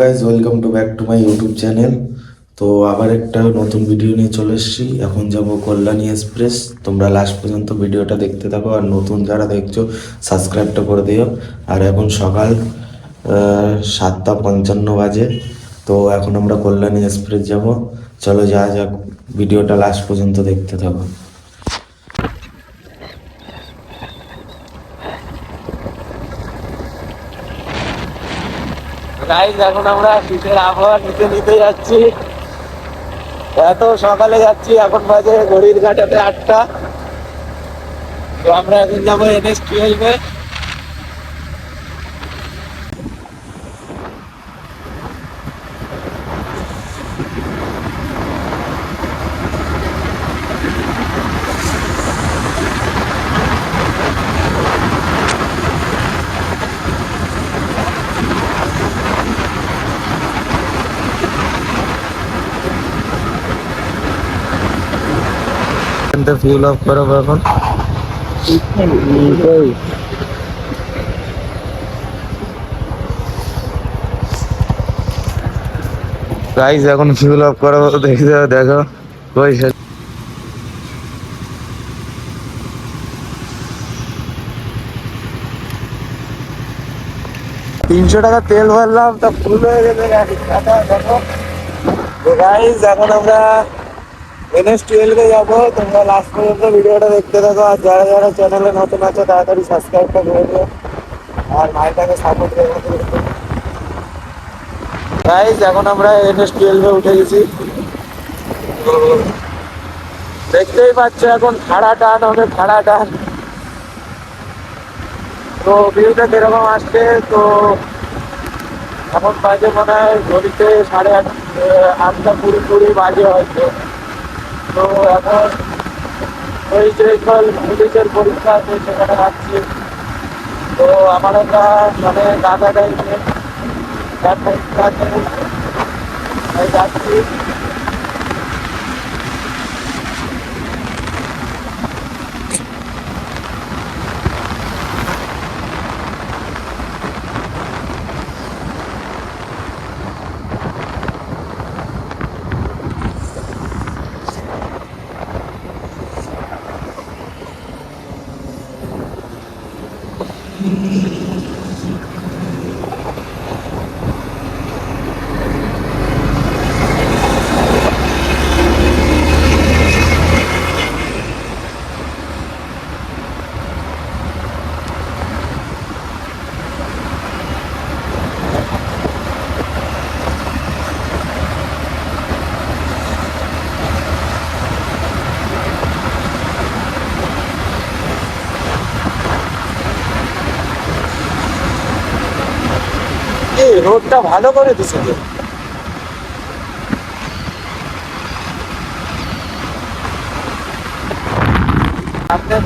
Guys welcome to back to my YouTube channel তো আবার একটা নতুন ভিডিও নিয়ে চলে এসেছি। এখন যাব কল্যাণী এক্সপ্রেস তোমরা লাস্ট পর্যন্ত ভিডিওটা দেখতে থাকো আর নতুন যারা দেখছ সাবস্ক্রাইবটা করে দিও। আর এখন সকাল সাতটা পঞ্চান্ন বাজে। তো এখন আমরা কল্যাণী এক্সপ্রেস যাব। চলো যা যাক ভিডিওটা লাস্ট পর্যন্ত দেখতে থাকো। গাইজ এখন আমরা শীতের আবহাওয়া নিতে নিতে যাচ্ছি। এত সকালে যাচ্ছি, এখন বাজে ঘড়ির ঘাটাতে আটটা। তো আমরা এখন যাব এনএস টুয়েলভে ফিউল অফ করো এখন গাইজ এখন ফিউল অফ করো দেখে দাও দেখো। কই তিনশো টাকা তেল ভরলাম, তা ফুল হয়ে গেছে। দেখো। গাইজ এখন আমরা এনএস টুয়েলভে যাব, তোমরা লাস্ট পর্যন্ত ভিডিওটা দেখতে থাকো, আর যারা যারা চ্যানেলে নতুন আছে, তাড়াতাড়ি সাবস্ক্রাইবটা করে দিও, আর ভাইটাকে সাপোর্ট করে গাইজ এখন আমরা এনএস টুয়েলভে উঠে গেছি। দেখতেই পাচ্ছ এখন খাড়া টান হবে, খাড়া টান। তো ভিউটা কীরকম আসছে? তো এখন বাজে মনে হয় ঘড়িতে সাড়ে আট আটটা কুড়ি কুড়ি বাজে হয়তো। তো এখন ওয়েস্ট বেঙ্গল পুলিশের পরীক্ষা আছে, সেখানে যাচ্ছি। তো আমার একটা মানে দাদা গাইছে তার পরীক্ষা আছে যাচ্ছি। এই রোডটা ভালো করে দিছে তো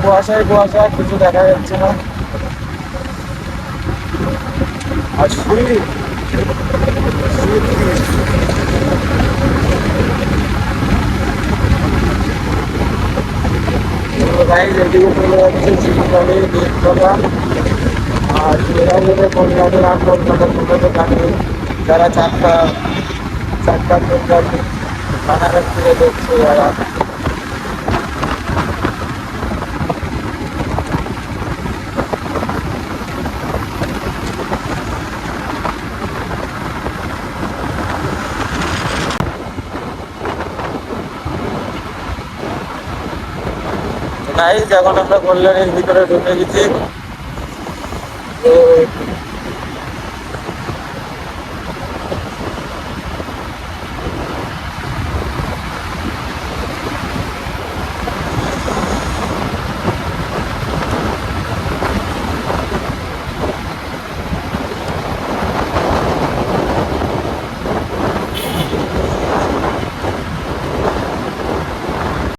কুয়াশায় কুয়াশা কিছু দেখা যাচ্ছে না। আর গাইজ এদিকে চলে যাচ্ছে নীলতলা আর এরাও কলকাতা আর কলকাতা কলকাতা থাকে যারা চারটা চারটা কলকাতা বানারস থেকে দেখছে যারা। গাইজ এখন আমরা কল্যাণীর ভিতরে ঢুকে গেছি। তো